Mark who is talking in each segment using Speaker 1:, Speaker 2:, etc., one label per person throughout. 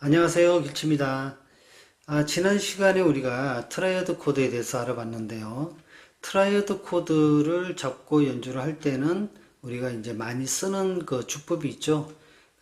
Speaker 1: 안녕하세요. 길치입니다. 아, 지난 시간에 우리가 트라이어드 코드에 대해서 알아봤는데요. 트라이어드 코드를 잡고 연주를 할 때는 우리가 이제 많이 쓰는 그 주법이 있죠.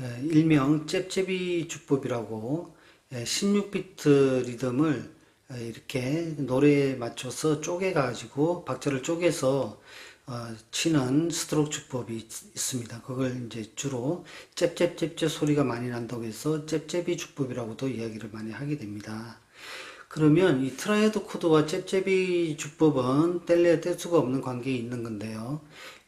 Speaker 1: 예, 일명 잽잽이 주법이라고 예, 16비트 리듬을 예, 이렇게 노래에 맞춰서 쪼개 가지고 박자를 쪼개서 어, 치는 스트로크 주법이 있, 있습니다. 그걸 이제 주로 잽잽잽잽 소리가 많이 난다고 해서 잽잽이 주법이라고도 이야기를 많이 하게 됩니다. 그러면 이 트라이어드 코드와 잽잽이 주법은 뗄래야 뗄 수가 없는 관계에 있는 건데요.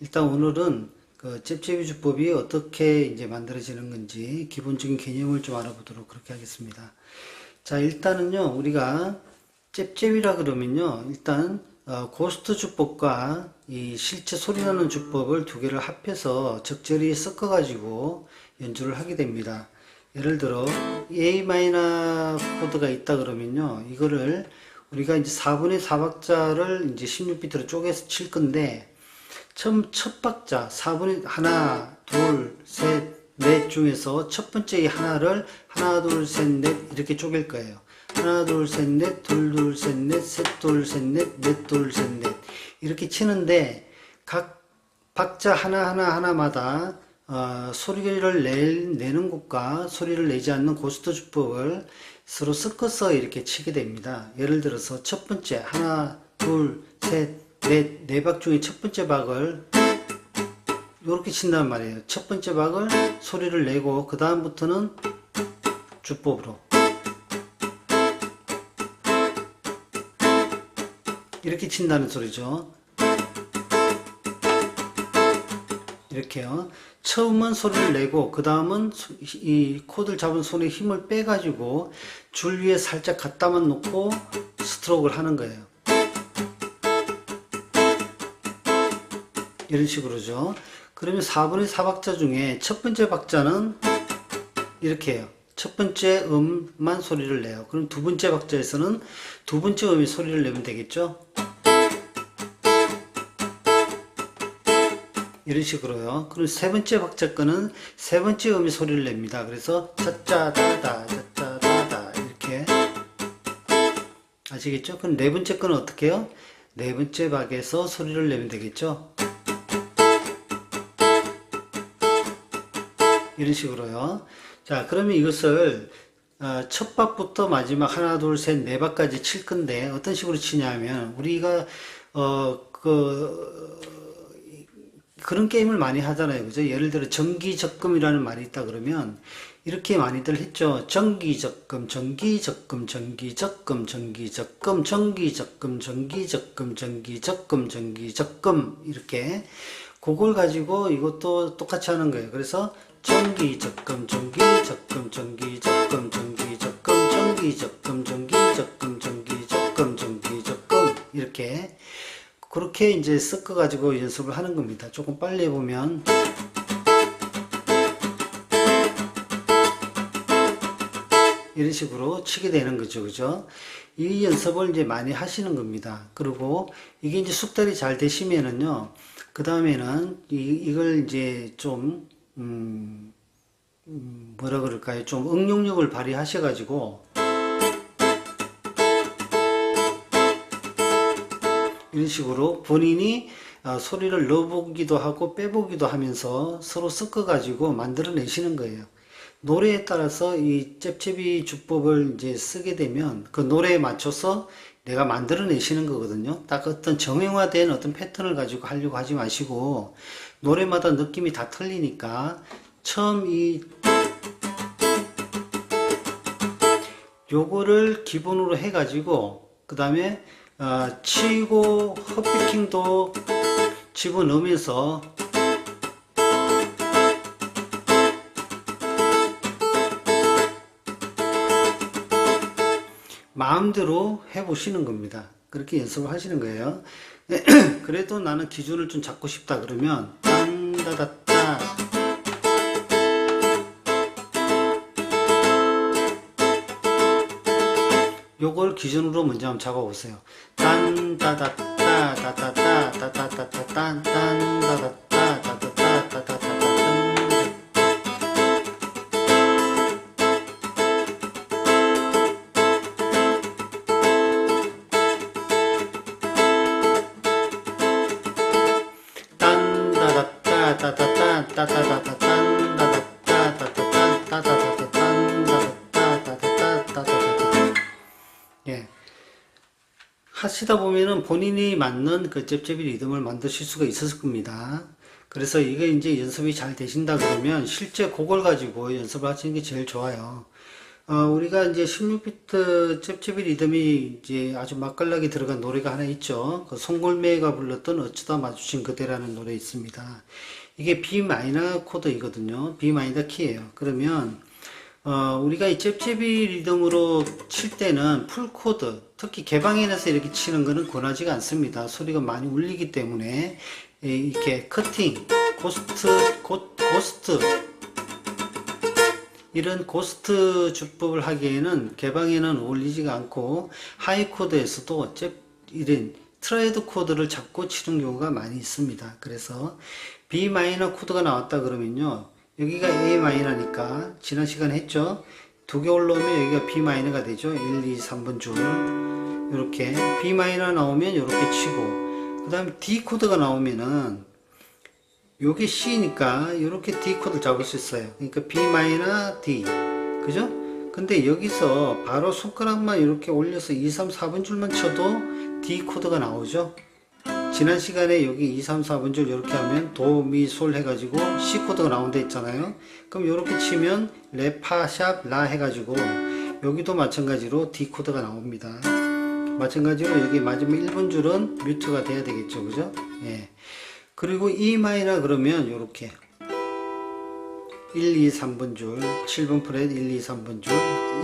Speaker 1: 일단 오늘은 그 잽잽이 주법이 어떻게 이제 만들어지는 건지 기본적인 개념을 좀 알아보도록 그렇게 하겠습니다. 자, 일단은요, 우리가 잽잽이라 그러면요, 일단 어, 고스트 주법과 이 실제 소리나는 주법을 두 개를 합해서 적절히 섞어 가지고 연주를 하게 됩니다. 예를 들어 A 마이너 코드가 있다 그러면요, 이거를 우리가 이제 4분의 4박자를 이제 16비트로 쪼개서 칠 건데 처음 첫 박자 4분의 하나, 둘, 셋, 넷 중에서 첫 번째 이 하나를 하나, 둘, 셋, 넷 이렇게 쪼갤 거예요. 하나, 둘, 셋, 넷, 둘, 둘, 셋, 넷, 셋, 둘, 셋, 넷, 넷, 둘, 셋, 넷 이렇게 치는데 각 박자 하나하나 하나마다 어, 소리를 낼, 내는 곳과 소리를 내지 않는 고스트 주법을 서로 섞어서 이렇게 치게 됩니다. 예를 들어서 첫 번째 하나, 둘, 셋, 넷, 네 박 중에 첫 번째 박을 이렇게 친단 말이에요. 첫 번째 박을 소리를 내고 그 다음부터는 주법으로 이렇게 친다는 소리죠. 이렇게요. 처음은 소리를 내고 그 다음은 이 코드를 잡은 손에 힘을 빼가지고 줄 위에 살짝 갖다만 놓고 스트로크를 하는 거예요. 이런 식으로죠. 그러면 4분의 4박자 중에 첫 번째 박자는 이렇게 해요. 첫 번째 음만 소리를 내요. 그럼 두 번째 박자에서는 두 번째 음이 소리를 내면 되겠죠? 이런 식으로요. 그리고 세 번째 박자 거는 세 번째 음이 소리를 냅니다. 그래서 짜짜다다 짜짜다다 이렇게 아시겠죠? 그럼 네 번째 거는 어떻게 해요? 네 번째 박에서 소리를 내면 되겠죠? 이런 식으로요. 자, 그러면 이것을 어, 첫 박부터 마지막 하나, 둘, 셋, 네 박까지 칠 건데 어떤 식으로 치냐면 우리가 어, 그 그런 게임을 많이 하잖아요. 그죠? 예를 들어 전기적금이라는 말이 있다 그러면 이렇게 많이들 했죠. 전기적금, 전기적금, 전기적금, 전기적금, 전기적금, 전기적금, 전기적금, 전기적금 이렇게 그걸 가지고 이것도 똑같이 하는 거예요. 그래서 전기 적금, 전기 적금, 전기 적금, 전기 적금, 전기 적금, 전기 적금, 전기 적금, 전기 적금 이렇게 그렇게 이제 섞어 가지고 연습을 하는 겁니다. 조금 빨리 해보면 이런 식으로 치게 되는 거죠. 그죠? 이 연습을 이제 많이 하시는 겁니다. 그리고 이게 이제 숙달이 잘 되시면은요. 그 다음에는 이, 이걸 이제 좀, 음, 음, 뭐라 그럴까요? 좀 응용력을 발휘하셔가지고 이런 식으로 본인이 어, 소리를 넣어보기도 하고 빼보기도 하면서 서로 섞어가지고 만들어내시는 거예요. 노래에 따라서 이 잽잽이 주법을 이제 쓰게 되면 그 노래에 맞춰서 내가 만들어내시는 거거든요. 딱 어떤 정형화된 어떤 패턴을 가지고 하려고 하지 마시고 노래마다 느낌이 다 틀리니까 처음 이 요거를 기본으로 해 가지고 그 다음에 어, 치고 헛피킹도 집어넣으면서 마음대로 해보시는 겁니다. 그렇게 연습을 하시는 거예요. 그래도 나는 기준을 좀 잡고 싶다 그러면 딴다다따 요걸 기준으로 먼저 한번 잡아보세요. 딴다다따 다다따 다다따따 딴딴다다따 다다따 다다따 하시다 보면은 본인이 맞는 그 잽잽이 리듬을 만드실 수가 있었을 겁니다. 그래서 이게 이제 연습이 잘 되신다 그러면 실제 그걸 가지고 연습을 하시는 게 제일 좋아요. 어, 우리가 이제 16비트 잽잽이 리듬이 이제 아주 맛깔나게 들어간 노래가 하나 있죠. 그 송골매가 불렀던 어쩌다 마주친 그대라는 노래 있습니다. 이게 B 마이너 코드이거든요. B 마이너 키예요. 그러면 어, 우리가 이 잽잽이 리듬으로 칠 때는 풀 코드, 특히 개방현에서 이렇게 치는 거는 권하지가 않습니다. 소리가 많이 울리기 때문에 예, 이렇게 커팅, 고스트, 고, 고스트 이런 고스트 주법을 하기에는 개방에는 어울리지가 않고 하이 코드에서도 잽 이런 트라이드 코드를 잡고 치는 경우가 많이 있습니다. 그래서 B 마이너 코드가 나왔다 그러면요. 여기가 A 마이너니까 지난 시간에 했죠. 두 개 올라오면 여기가 B 마이너가 되죠. 1, 2, 3번 줄. 이렇게 B 마이너 나오면 이렇게 치고 그 다음에 D 코드가 나오면은 요게 C니까 이렇게 D 코드를 잡을 수 있어요. 그러니까 B 마이너 D. 그죠? 근데 여기서 바로 손가락만 이렇게 올려서 2, 3, 4번 줄만 쳐도 D 코드가 나오죠. 지난 시간에 여기 2, 3, 4번 줄 이렇게 하면 도, 미, 솔 해가지고 C 코드가 나온다 했잖아요. 그럼 이렇게 치면 레, 파, 샵, 라 해가지고 여기도 마찬가지로 D 코드가 나옵니다. 마찬가지로 여기 마지막 1번 줄은 뮤트가 돼야 되겠죠. 그죠? 예. 그리고 E 마이너 그러면 이렇게 1, 2, 3번 줄, 7번 프렛 1, 2, 3번 줄,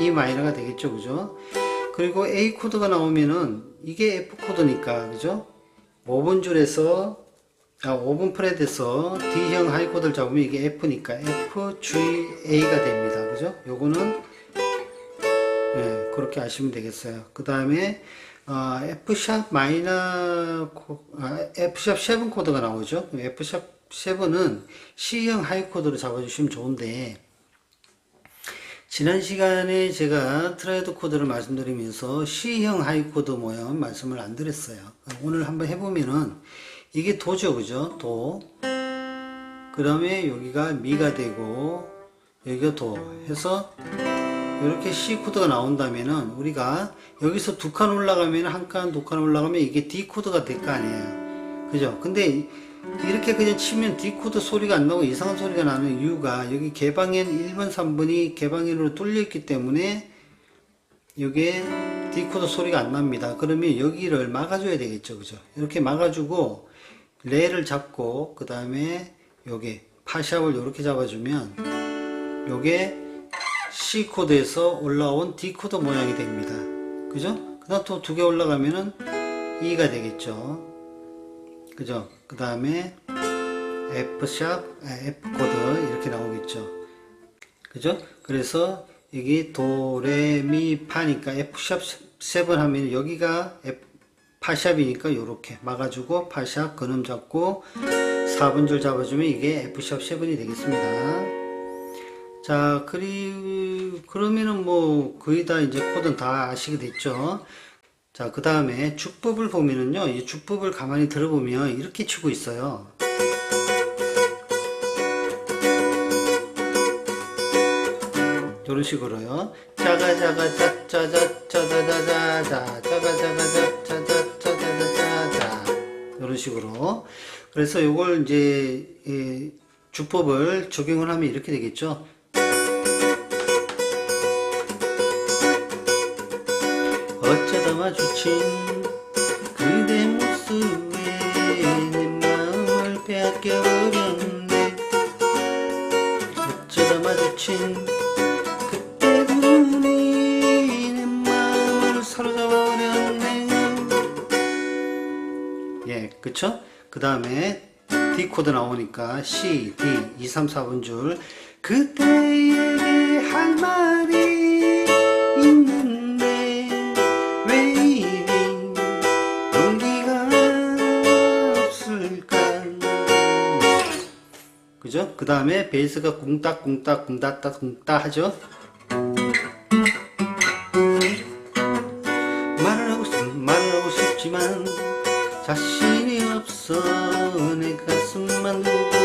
Speaker 1: E 마이너가 되겠죠. 그죠? 그리고 A 코드가 나오면은 이게 F 코드니까 그죠? 5번 줄에서 아, 5번 프렛에서 D형 하이 코드를 잡으면 이게 F니까 F, G, A가 됩니다. 그죠? 요거는 예, 그렇게 아시면 되겠어요. 그 다음에 어, F샵 마이너 코- 아, F샵 7 코드가 나오죠. F샵 7은 C형 하이 코드로 잡아주시면 좋은데 지난 시간에 제가 트라이드 코드를 말씀드리면서 C형 하이 코드 모양 말씀을 안 드렸어요. 오늘 한번 해보면은 이게 도죠, 그죠? 도. 그 다음에 여기가 미가 되고 여기가 도 해서 이렇게 C 코드가 나온다면은 우리가 여기서 두 칸 올라가면 한 칸, 두 칸 올라가면 이게 D 코드가 될 거 아니에요. 그죠? 근데 이렇게 그냥 치면 D 코드 소리가 안 나고 이상한 소리가 나는 이유가 여기 개방엔 1번, 3번이 개방엔으로 뚫려 있기 때문에 여기에 D 코드 소리가 안 납니다. 그러면 여기를 막아줘야 되겠죠. 그죠? 이렇게 막아주고 레를 잡고 그 다음에 여기 파샵을 이렇게 잡아주면 요게 C 코드에서 올라온 D 코드 모양이 됩니다. 그죠? 그 다음 또 두 개 올라가면은 E가 되겠죠. 그죠? 그 다음에 F 샵, 아, F 코드 이렇게 나오겠죠. 그죠? 그래서 여기 도, 레, 미, 파니까 F 샵 7 하면 여기가 F, 파샵이니까 요렇게 막아주고 파샵 근음 잡고 4분 줄 잡아주면 이게 F 샵 7이 되겠습니다. 자, 그리, 그러면은 뭐, 거의 다 이제 코드는 다 아시게 됐죠? 자, 그 다음에 주법을 보면은요, 이 주법을 가만히 들어보면 이렇게 치고 있어요. 이런 식으로요. 짜가, 자가, 짜, 짜자, 짜자자자자, 짜가, 자가, 짜, 짜자, 짜자자자자. 이런 식으로. 그래서 요걸 이제, 이 주법을 적용을 하면 이렇게 되겠죠. 어쩌다 마주친 그대 모습에 내 마음을 빼앗겨버렸네 어쩌다 마주친 그때 눈이 내 마음을 사로잡아버렸네 예 그쵸? 그 다음에 D 코드 나오니까 C, D 2, 3, 4번 줄 그때에게 할 말이 있는 그 다음에 베이스가 꿍딱꿍딱 꿍딱딱 꿍딱 하죠. 말을 하고 싶, 말을 하고 싶지만 자신이 없어. 내 가슴만 두근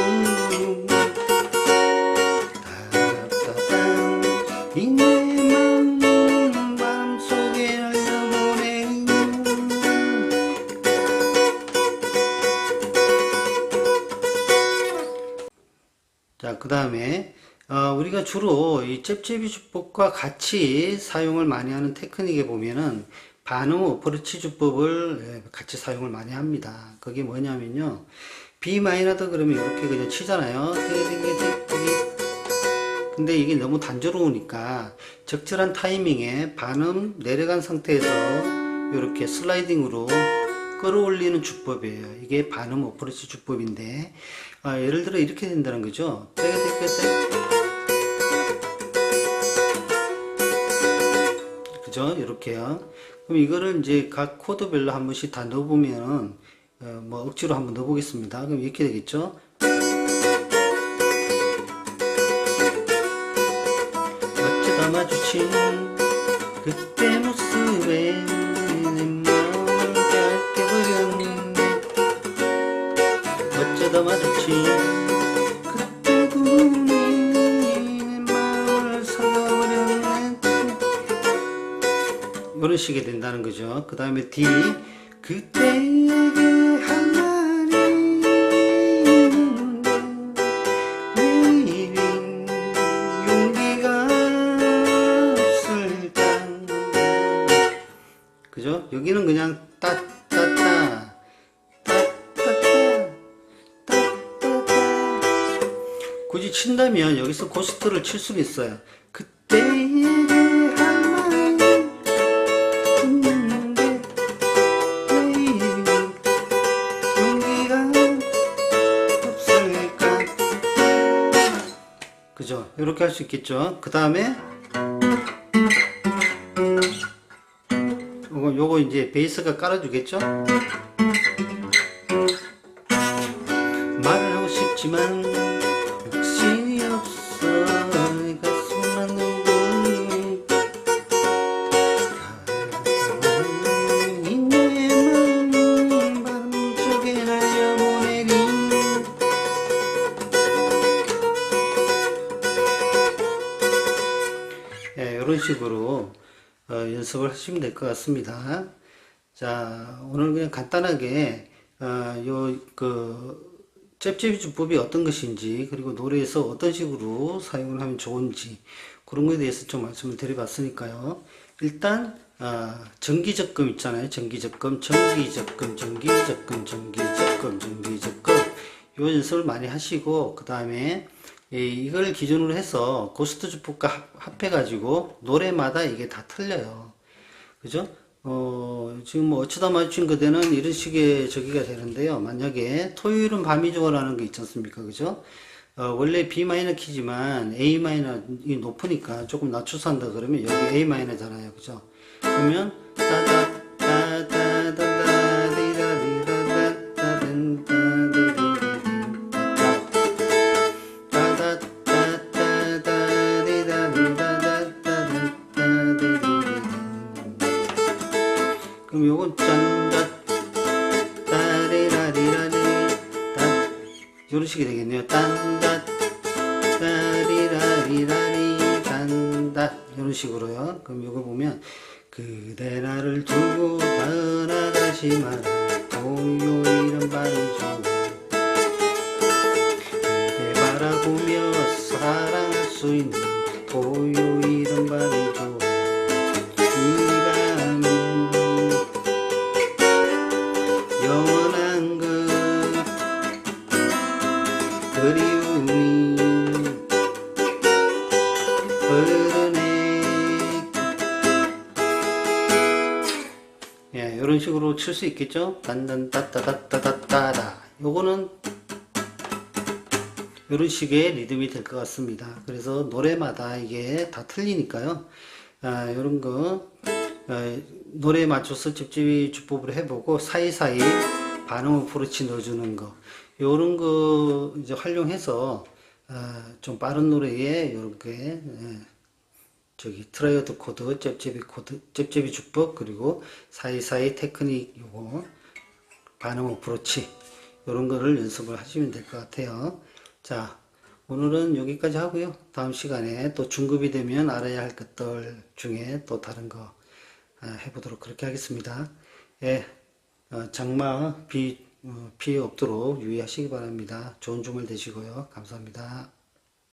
Speaker 1: 주로 이 잽잽이 주법과 같이 사용을 많이 하는 테크닉에 보면은 반음 어프로치 주법을 예, 같이 사용을 많이 합니다. 그게 뭐냐면요. B 마이너다 그러면 이렇게 그냥 치잖아요. 근데 이게 너무 단조로우니까 적절한 타이밍에 반음 내려간 상태에서 이렇게 슬라이딩으로 끌어올리는 주법이에요. 이게 반음 어프로치 주법인데 아, 예를 들어 이렇게 된다는 거죠. 떼떼떼떼. 그죠? 이렇게요. 그럼 이거를 이제 각 코드별로 한 번씩 다 넣어보면 어, 뭐 억지로 한번 넣어보겠습니다. 그럼 이렇게 되겠죠? 어쩌다 마주친 그때 모습에 내 마음을 깎여버렸네 어쩌다 마주친 식이 된다는 거죠. 그 다음에 D 할 말이 있는데 내일은 용기가 없을까 그죠? 여기는 그냥 따따따 따따따 따따따 굳이 친다면 여기서 고스트를 칠 수는 있어요. 그 이렇게 할 수 있겠죠? 그 다음에 요거, 요거 이제 베이스가 깔아주겠죠? 식으로 어, 연습을 하시면 될 것 같습니다. 자, 오늘 그냥 간단하게 어, 요그 잽잽이 주법이 어떤 것인지 그리고 노래에서 어떤 식으로 사용을 하면 좋은지 그런 거에 대해서 좀 말씀을 드려봤으니까요. 일단 어, 정기적금 있잖아요. 정기적금, 정기적금, 정기적금, 정기적금, 정기적금 요 연습을 많이 하시고 그 다음에 이걸 기준으로 해서 고스트 주법과 합- 합해가지고 노래마다 이게 다 틀려요. 그죠? 어, 지금 뭐 어쩌다 마주친 그대는 이런 식의 저기가 되는데요. 만약에 토요일은 밤이 좋아라는 게 있지 않습니까? 그죠? 어, 원래 B 마이너 키지만 A 마이너이 높으니까 조금 낮춰서 한다 그러면 여기 A 마이너잖아요. 그죠? 그러면 따다 요런 식으로요. 그럼 요거 보면 그대 나를 두고 떠나가지 마라. 고요이란 발이 좋아. 그대 바라보며 사랑할 수 있는 고요이란 발이 좋아. 이 밤은 영원한 것. 그리움이 흐르 이런 식으로 칠 수 있겠죠? 단단 따따따따따따다 요거는 이런 식의 리듬이 될 것 같습니다. 그래서 노래마다 이게 다 틀리니까요. 아, 이런 거 아, 노래에 맞춰서 집집이 주법으로 해보고 사이사이 반응 어프로치 넣어주는 거 이런 거 이제 활용해서 아, 좀 빠른 노래에 이렇게 예, 저기 트라이어드 코드, 잽잽이 코드, 잽잽이 주법 그리고 사이사이 테크닉 요거 반응 어프로치 이런 거를 연습을 하시면 될 것 같아요. 자, 오늘은 여기까지 하고요. 다음 시간에 또 중급이 되면 알아야 할 것들 중에 또 다른 거 아, 해보도록 그렇게 하겠습니다. 예, 어, 장마 비 어, 피해 없도록 유의하시기 바랍니다. 좋은 주말 되시고요. 감사합니다.